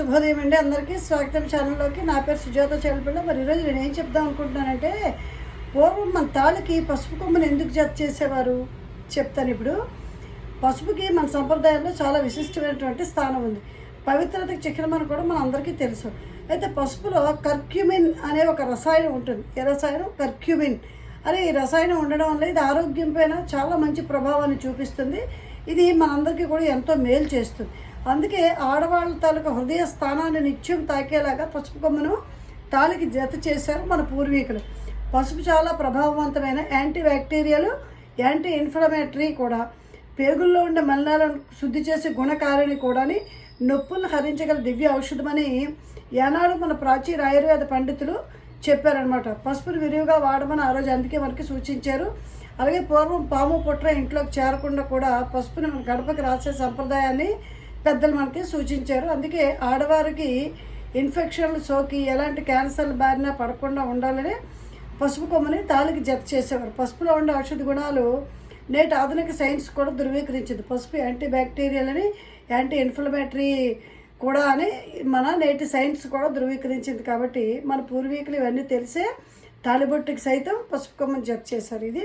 శుభోదయం అండి అందరికీ స్వాగతం. ఛానల్లోకి నా పేరు సుజాత చెల్లపిల్ల. మరి ఈరోజు నేను ఏం చెప్దాం అనుకుంటున్నానంటే పూర్వం మన తాళికి పసుపు కొమ్మని ఎందుకు జత చేసేవారు? చెప్తాను ఇప్పుడు. పసుపుకి మన సంప్రదాయంలో చాలా విశిష్టమైనటువంటి స్థానం ఉంది. పవిత్రతకి చిహ్నమని కూడా మన అందరికీ తెలుసు. అయితే పసుపులో కర్క్యూమిన్ అనే ఒక రసాయనం ఉంటుంది. ఏ రసాయనం? కర్క్యూమిన్. అనే ఈ రసాయనం ఉండడం వల్ల ఇది ఆరోగ్యం పైన చాలా మంచి ప్రభావాన్ని చూపిస్తుంది. ఇది మనందరికీ కూడా ఎంతో మేలు చేస్తుంది. అందుకే ఆడవాళ్ళ తాలూకా హృదయ స్థానాన్ని నిత్యం తాకేలాగా పసుపు కొమ్మను తాలికి జత చేశారు మన పూర్వీకులు. పసుపు చాలా ప్రభావవంతమైన యాంటీ బ్యాక్టీరియల్ యాంటీ ఇన్ఫ్లమేటరీ కూడా. పేగుల్లో ఉండే మలినాలను శుద్ధి చేసే గుణకారిణి కూడాని నొప్పులను హరించగల దివ్య ఔషధమని ఏనాడు మన ప్రాచీన ఆయుర్వేద పండితులు చెప్పారనమాట పసుపును విరివిగా వాడమని ఆ రోజు అందుకే మనకి సూచించారు. అలాగే పూర్వం పాము పుట్ర ఇంట్లోకి చేరకుండా కూడా పసుపుని మన గడపకి రాసే సంప్రదాయాన్ని పెద్దలు మనకి సూచించారు. అందుకే ఆడవారికి ఇన్ఫెక్షన్లు సోకి ఎలాంటి క్యాన్సర్లు బారిన పడకుండా ఉండాలని పసుపు కొమ్మని తాలికి జత చేసేవారు. పసుపులో ఉండే ఔషధ గుణాలు నేటి ఆధునిక సైన్స్ కూడా ధృవీకరించింది. పసుపు యాంటీ బ్యాక్టీరియల్ అని యాంటీ ఇన్ఫ్లమేటరీ కూడా అని మన నేటి సైన్స్ కూడా ధృవీకరించింది కాబట్టి మన పూర్వీకులు ఇవన్నీ తెలిసే తాలిబొట్టుకి సైతం పసుపు కొమ్మని జప్ చేశారు ఇది.